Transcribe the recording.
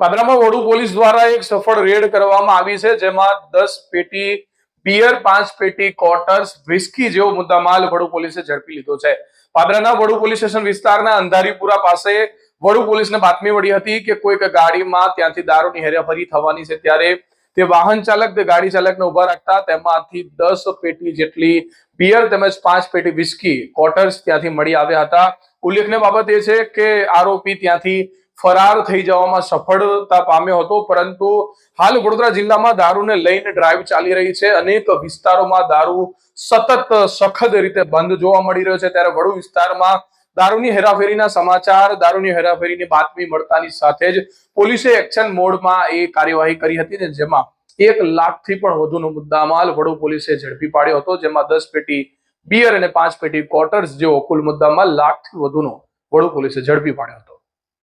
પાદરામાં વડુ police દ્વારા એક સફળ રેડ કરવામાં આવી છે, જેમાં દસ પેટી બિયર પાંચ પેટી કોટર્સ વિસ્કી જેવો મુદ્દામાલ વડુ પોલીસે ઝડપી લીધો છે. પાદરાના વડુ પોલીસ સ્ટેશન વિસ્તારના અંધારીપુરા પાસે વડુ પોલીસને બાતમી મળી હતી કે કોઈક ગાડીમાં ત્યાંથી દારૂની હેરાફરી થવાની છે, ત્યારે તે વાહન ચાલક તે ગાડી ચાલકને ઊભા રાખતા તેમાંથી દસ પેટી જેટલી બિયર તેમજ પાંચ પેટી વિસ્કી કોટર્સ ત્યાંથી મળી આવ્યા હતા. ઉલ્લેખનીય બાબત એ છે કે આરોપી ત્યાંથી ફરાર થઈ જવામાં સફળતા પામ્યો હતો, પરંતુ હાલ વડોદરા જિલ્લામાં દારૂને લઈને ડ્રાઈવ ચાલી રહી છે. અનેક વિસ્તારોમાં દારૂ સતત સખત રીતે બંધ જોવા મળી રહ્યો છે. ત્યારે વડુ વિસ્તારમાં દારૂની હેરાફેરીના સમાચાર, દારૂની હેરાફેરીની બાતમી મળતાની સાથે જ પોલીસે એક્શન મોડમાં એ કાર્યવાહી કરી હતી ને જેમાં એક લાખથી પણ વધુનો મુદ્દામાલ વડુ પોલીસે ઝડપી પાડ્યો હતો, જેમાં દસ પેટી બિયર અને પાંચ પેટી કોટર્સ જેવો કુલ મુદ્દામાલ લાખથી વધુનો વડુ પોલીસે ઝડપી પાડ્યો હતો.